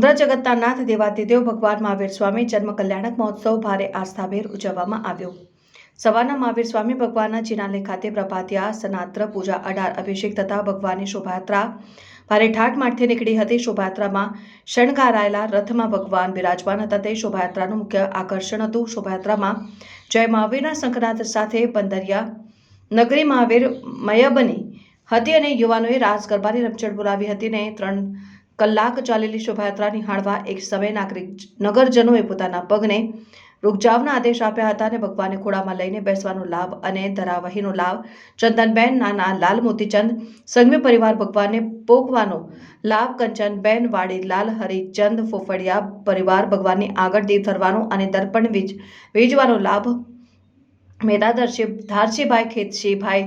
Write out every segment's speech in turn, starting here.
મુન્દ્રા જગતના નાથ દેવાતિદેવ ભગવાન મહાવીર સ્વામી જન્મ કલ્યાણક મહોત્સવ ભારે આસ્થાભેર ઉજવવામાં આવ્યો. સવારના મહાવીર સ્વામી ભગવાનના ચિનાલય ખાતે પ્રભાતિયા, સનાત્ર, પૂજા, અઢાર, અભિષેક તથા ભગવાનની શોભાયાત્રા ભારે ઠાઠમાઠથી નીકળી હતી. શોભાયાત્રામાં શણગારાયેલા રથમાં ભગવાન બિરાજમાન હતા. તે શોભાયાત્રાનું મુખ્ય આકર્ષણ હતું. શોભાયાત્રામાં જય મહાવીરના શંખનાદ સાથે બંદરિયા નગરી મહાવીર મય બની હતી અને યુવાનોએ રાસ ગરબાની રમઝટ બોલાવી હતી ને ત્રણ કલાક ચાલેલી શોભાયાત્રા નિહાળવા એક સમય નાગરિક નગરજનોએ પોતાના પગને રૂકજાવના આદેશ આપ્યા હતા અને ભગવાનને ખોળામાં લઈને બેસવાનો લાભ અને ધરાવહીનો લાભ ચંદનબેન નાના લાલ મોતીચંદ સંઘવી પરિવાર ભગવાનને પોખવાનો લાભ કંચનબેન, વાડીલાલ, હરિચંદ ફોફડિયા પરિવાર ભગવાનની આગળ દીપ ધરવાનો અને દર્પણ વીજ વીજવાનો લાભ મેદાદર્શી ધારસીભાઈ ખેતશીભાઈ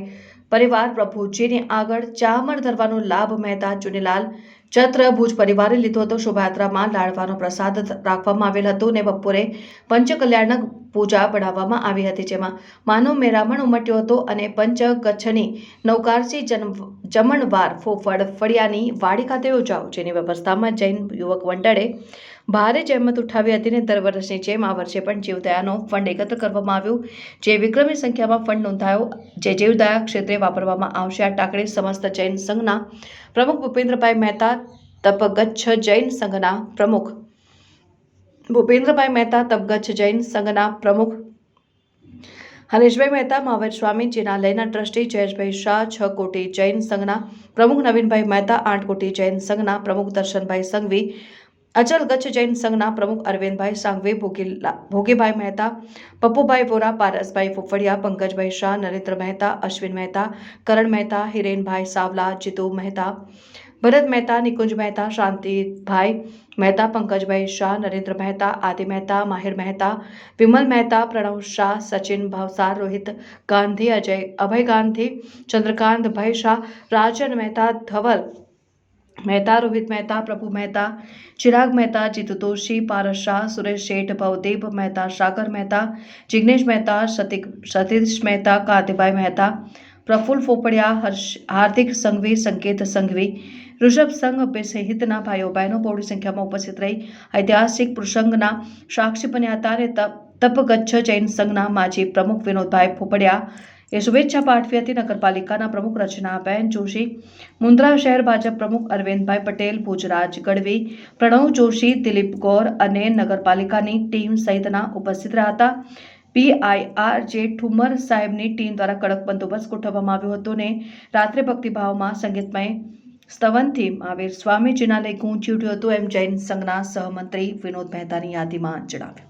પરિવાર પ્રભુજીની આગળ ચામર ધરવાનો લાભ મહેતા ચુનીલાલ ચત્ર ભુજ પરિવારે લીધો હતો શોભાયાત્રામાં લાડવાનો પ્રસાદ રાખવામાં આવેલ હતો અને બપોરે પંચકલ્યાણક પૂજા બનાવવામાં આવી હતી, જેમાં માનવ મેરામણ ઉમટ્યો હતો અને પંચગચ્છની નૌકારસી જન્મ જમણવાર ફોફળ ફળિયાની વાડી ખાતે યોજાઓ જેની વ્યવસ્થામાં જૈન યુવક મંડળે ભારે જહેમત ઉઠાવી હતી અને દર વર્ષની જેમ આ વર્ષે પણ જીવદયાનો ફંડ એકત્ર કરવામાં આવ્યો, જે વિક્રમી સંખ્યામાં ફંડ નોંધાયો, જે જીવદયા ક્ષેત્રે વાપરવામાં આવશે. આ ટાંકણી સમસ્ત જૈન સંઘના પ્રમુખ ભૂપેન્દ્રભાઈ મહેતા, તપગચ્છ જૈન સંઘના પ્રમુખ ભૂપેન્દ્રભાઈ મહેતા તબગચ્છ જૈન સંઘના પ્રમુખ. હરેશભાઈ મહેતા, મહાવીર સ્વામી, જિનાલયના ટ્રસ્ટી જયેશભાઈ શાહ, છ કોટી જૈન સંઘના પ્રમુખ, નવીનભાઈ મહેતા, આઠ કોટી જૈન સંઘના પ્રમુખ, દર્શનભાઈ સંઘવી અચલ ગચ્છ જૈન સંઘના પ્રમુખ, અરવિંદભાઈ સાંઘવી ભોગીભાઈ મહેતા, પપ્પુભાઈ વોરા, પારસભાઈ ફુફડિયા, પંકજભાઈ શાહ, નરેન્દ્ર મહેતા, અશ્વિન મહેતા, કરણ મહેતા, હિરેનભાઈ સાવલા, જીતુ મહેતા ભરત મહેતા, નિકુંજ મહેતા શાંતિભાઈ મહેતા પંકજભાઈ શાહ, નરેન્દ્ર મહેતા, આદિ મહેતા, માહિર મહેતા, વિમલ મહેતા, પ્રણવ શાહ, સચિન ભાવસાર, રોહિત ગાંધી, અજય, અભય ગાંધી ચંદ્રકાંતભાઈ શાહ, રાજન મહેતા, ધવલ મહેતા, રોહિત મહેતા, પ્રભુ મહેતા, ચિરાગ મહેતા, જીતુ દોશી, પારસ શાહ, સુરેશ શેઠ ભવદેવ મહેતા, સાગર મહેતા, જિગ્નેશ મહેતા, સતીક, સતીશ મહેતા, કાંતિભાઈ મહેતા પ્રફુલ્લ ફોપડિયા, હર્ષ, હાર્દિક સંઘવી, સંકેત સંઘવી ઋષભ સંઘ સહિતના ભાઈઓ બહેનો બહોળી સંખ્યામાં ઉપસ્થિત રહી. ઐતિહાસિક પ્રસંગના સાક્ષી બન્યા તપ તપગચ્છ જૈન સંઘના માજી પ્રમુખ વિનોદભાઈ ફોપડિયા એ શુભેચ્છા પાઠવી હતી. નગરપાલિકાના પ્રમુખ રચનાબેન જોશી, મુન્દ્રા શહેર ભાજપ પ્રમુખ અરવિંદભાઈ પટેલ, ભુજરાજ ગઢવી, પ્રણવ જોશી, દિલીપ ગોર અને નગરપાલિકાની ટીમ સહિતના ઉપસ્થિત રહ્યા હતા. પીઆઈઆર જે ઠુમર સાહેબની ટીમ દ્વારા કડક બંદોબસ્ત ગોઠવવામાં આવ્યો હતો ને રાત્રે ભક્તિભાવમાં સંગીતમય સ્તવનથી મહાવીર સ્વામીજીના લઈ ગૂંચી ઉઠ્યું હતું એમ જૈન સંઘના સહમંત્રી વિનોદ મહેતાની યાદીમાં જણાવ્યું.